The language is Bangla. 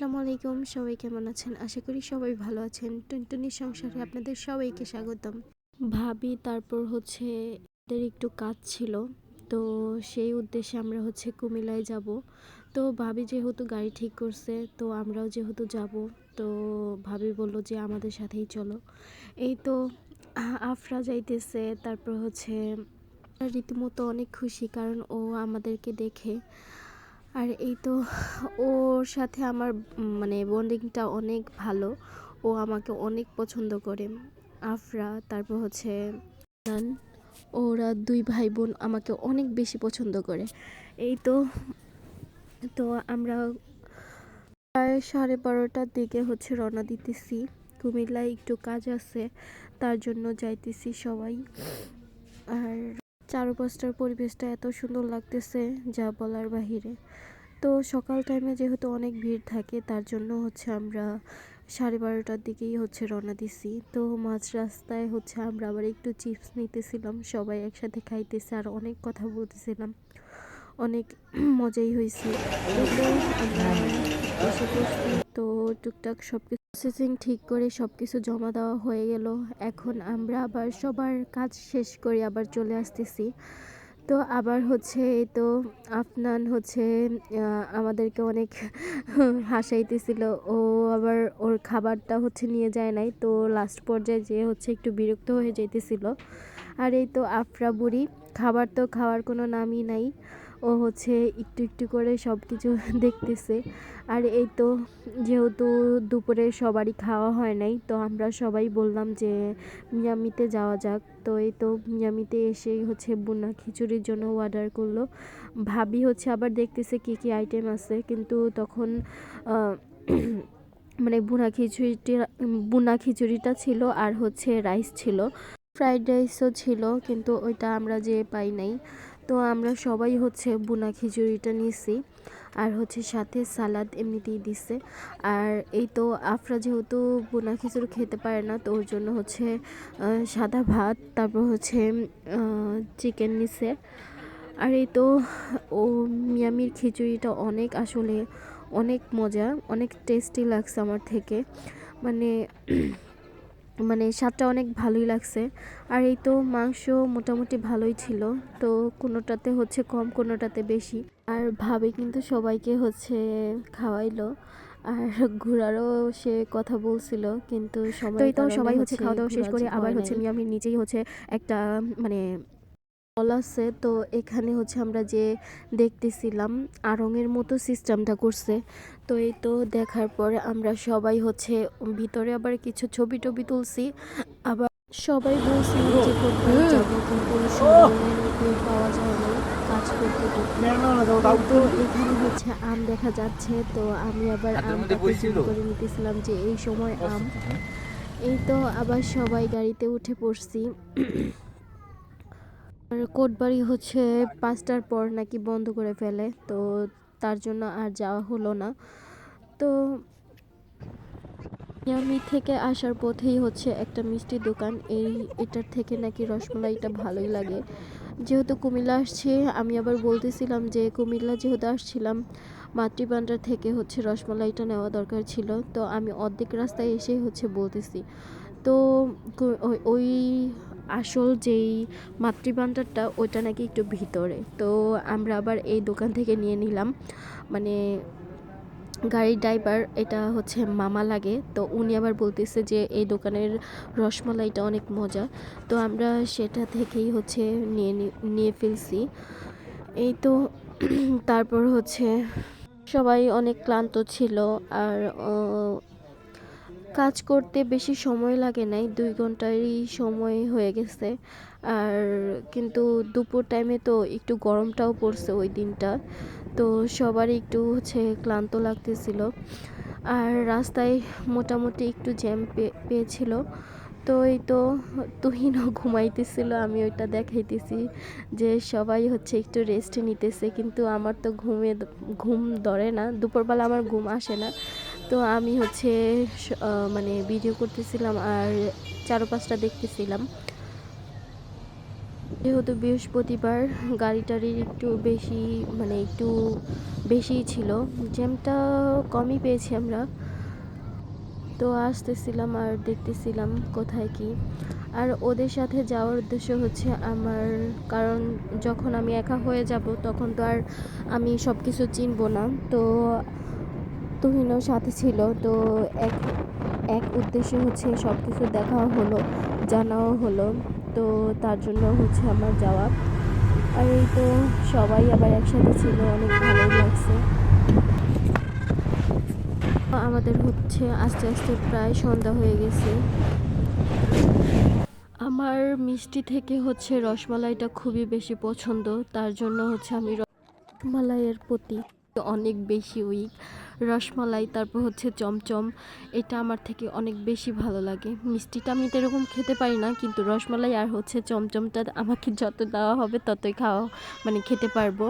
আসসালামু আলাইকুম সবাই কেমন আছেন? আশা করি সবাই ভালো আছেন। টুনটুনির সংসারে আপনাদের সবাইকে স্বাগতম। ভাবি তারপর হচ্ছে এদের একটু কাজ ছিল তো সেই উদ্দেশ্যে আমরা হচ্ছে কুমিল্লায় যাব। তো ভাবি যেহেতু গাড়ি ঠিক করছে তো আমরাও যেহেতু যাব তো ভাবি বলল যে আমাদের সাথেই চলো। এই তো আফরা যাইতেছে তারপর হচ্ছে রীতিমতো অনেক খুশি কারণ ও আমাদেরকে দেখে। আর এই তো ওর সাথে আমার মানে বন্ডিংটা অনেক ভালো। ও আমাকে অনেক পছন্দ করে। আফরা, তারপর হচ্ছে ওরা দুই ভাই বোন আমাকে অনেক বেশি পছন্দ করে। এই তো তো আমরা প্রায় সাড়ে বারোটার দিকে হচ্ছে রওনা দিতেছি। কুমিল্লায় একটু কাজ আছে, তার জন্য যাইতেছি সবাই। আর চারপাশটার পরিবেশটা এত সুন্দর লাগতেছে যা বলার বাহিরে। তো সকাল টাইমে যেহেতু অনেক ভিড় থাকে, তার জন্য হচ্ছে আমরা সাড়ে বারোটার দিকেই হচ্ছে রওনা দিছি। তো মাঝ রাস্তায় হচ্ছে আমরা আবার একটু চিপস নিতেছিলাম, সবাই একসাথে খাইতেছে আর অনেক কথা বলতেছিলাম। অনেক মজাই হয়েছে তো আমরা তো টুকটাক সব প্রসেসিং ঠিক করে সব কিছু জমা দেওয়া হয়ে গেল। এখন আমরা আবার সবার কাজ শেষ করে আবার চলে আসতেছি। তো আবার হচ্ছে এই তো আফনান হচ্ছে আমাদেরকে অনেক হাসাইতেছিল। ও আবার ওর খাবারটা হচ্ছে নিয়ে যায় নাই। তো লাস্ট পর্যায়ে যে হচ্ছে একটু বিরক্ত হয়ে যাইতেছিল। আর এই তো আফরা বুড়ি, খাবার তো খাওয়ার কোনো নামই নাই। ও হচ্ছে একটু একটু করে সব কিছু দেখতেছে। আর এই তো যেহেতু দুপুরে সবারই খাওয়া হয় নাই, তো আমরা সবাই বললাম যে মিয়ামিতে যাওয়া যাক। তো এই তো মিয়ামিতে এসেই হচ্ছে বুনা খিচুড়ির জন্য অর্ডার করল। ভাবি হচ্ছে আবার দেখতেছে কি কি আইটেম আছে, কিন্তু তখন মানে বুনা খিচুড়িটা বুনা খিচুড়িটা ছিল আর হচ্ছে রাইস ছিল। ফ্রাইড রাইসও ছিল, কিন্তু ওইটা আমরা যে পাই নাই। তো আমরা সবাই হচ্ছে বুনা খিচুড়িটা নিয়েছি আর হচ্ছে সাথে সালাদ এমনিতেই দিছে। আর এই তো আফরা যেহেতু বোনা খিচুড়ি খেতে পারে না, তো ওর জন্য হচ্ছে সাদা ভাত, তারপর হচ্ছে চিকেন নিছে। আর এই তো, ও মিয়ামির খিচুড়িটা অনেক আসলে অনেক মজা, অনেক টেস্টি লাগছে আমার থেকে। মানে মানে স্বাদটা অনেক ভালোই লাগছে। আর এই তো মাংস মোটামুটি ভালোই ছিল। তো কোনোটাতে হচ্ছে কম কোনোটাতে বেশি। আর ভাবে কিন্তু সবাইকে হচ্ছে খাওয়াইলো। আর ঘোরারও সে কথা বলছিল কিন্তু সবাই তো সবাই হচ্ছে খাওয়া দাওয়া শেষ করে আবার হচ্ছে আমি নিজেই হচ্ছে একটা মানে আছে তো এখানে হচ্ছে আমরা যে দেখতেছিলাম আড়ঙের মতো সিস্টেমটা করছে। তো এই তো দেখার পরে আমরা সবাই হচ্ছে ভিতরে আবার কিছু ছবি টবি তুলছি আবার সবাই বলছি যে করতে যাব কিন্তু পাওয়া যায় না কাজ করতে এখানে হচ্ছে আম দেখা যাচ্ছে তো আমি আবার আম করে নিতেছিলাম যে এই সময় আম। এই তো আবার সবাই গাড়িতে উঠে পড়ছি। আর কোটবাড়ি হচ্ছে পাঁচটার পর নাকি বন্ধ করে ফেলে, তো তার জন্য আর যাওয়া হলো না। তো মিয়ামি থেকে আসার পথেই হচ্ছে একটা মিষ্টি দোকান, এই এটার থেকে নাকি রসমালাইটা ভালোই লাগে। যেহেতু কুমিল্লা আসছি, আমি আবার বলতেছিলাম যে কুমিল্লা যেহেতু আসছিলাম, মাতৃভান্ডার থেকে হচ্ছে রসমালাইটা নেওয়া দরকার ছিল, তো আমি অর্ধেক রাস্তায় এসে হচ্ছে বলতেছি। তো ওই আসল যেই মাতৃভান্ডারটা ওইটা নাকি একটু ভিতরে। তো আমরা আবার এই দোকান থেকে নিয়ে নিলাম। মানে গাড়ির ড্রাইভার, এটা হচ্ছে মামা লাগে। তো উনি আবার বলতেছে যে, এই দোকানের রসমালাইটা অনেক মজা। তো আমরা সেটা থেকেই হচ্ছে নিয়ে নিয়ে ফেলছি। এই তো তারপর হচ্ছে সবাই অনেক ক্লান্ত ছিল। আর কাজ করতে বেশি সময় লাগে নাই, দুই ঘন্টারই সময় হয়ে গেছে। আর কিন্তু দুপুর টাইমে তো একটু গরমটাও পড়ছে ওই দিনটা, তো সবারই একটু হচ্ছে ক্লান্ত লাগতেছিল। আর রাস্তায় মোটামুটি একটু জ্যাম পেয়েছিল, তো এই তো তুহিনও ঘুমাইতেছিল, আমি ওইটা দেখাইতেছি যে সবাই হচ্ছে একটু রেস্ট নিতেছে, কিন্তু আমার তো ঘুমে, ঘুম ধরে না, দুপুরবেলা আমার ঘুম আসে না। তো আমি হচ্ছে মানে ভিডিও করতেছিলাম আর চারপাশটা দেখতেছিলাম। যেহেতু বৃহস্পতিবার গাড়ি টাড়ির একটু বেশি মানে একটু বেশিই ছিল। জ্যামটা কমই পেয়েছি আমরা। তো আসতেছিলাম আর দেখতেছিলাম কোথায় কি। আর ওদের সাথে যাওয়ার উদ্দেশ্য হচ্ছে আমার, কারণ যখন আমি একা হয়ে যাব তখন তো আর আমি সব কিছু চিনবো না। তো তুহিনও সাথে ছিল। তো এক এক উদ্দেশ্য হচ্ছে সব কিছু দেখাও হলো, জানাও হলো। তো তার জন্য হচ্ছে আমার যাওয়া। আর এই তো সবাই আবার একসাথে ছিল, অনেক ভালোই লাগছে। আমাদের হচ্ছে আস্তে আস্তে প্রায় সন্ধ্যা হয়ে গেছে। আমার মিষ্টি থেকে হচ্ছে রসমালাইটা খুবই বেশি পছন্দ, তার জন্য হচ্ছে আমি রসমালাইয়ের প্রতি অনেক বেশি উইক রসমালাই, তারপর হচ্ছে চমচম, এটা আমার থেকে অনেক বেশি ভালো লাগে। মিষ্টিটা আমি তো এরকম খেতে পারি না, কিন্তু রসমালাই আর হচ্ছে চমচমটা আমাকে যত দেওয়া হবে ততই খাওয়া মানে খেতে পারব।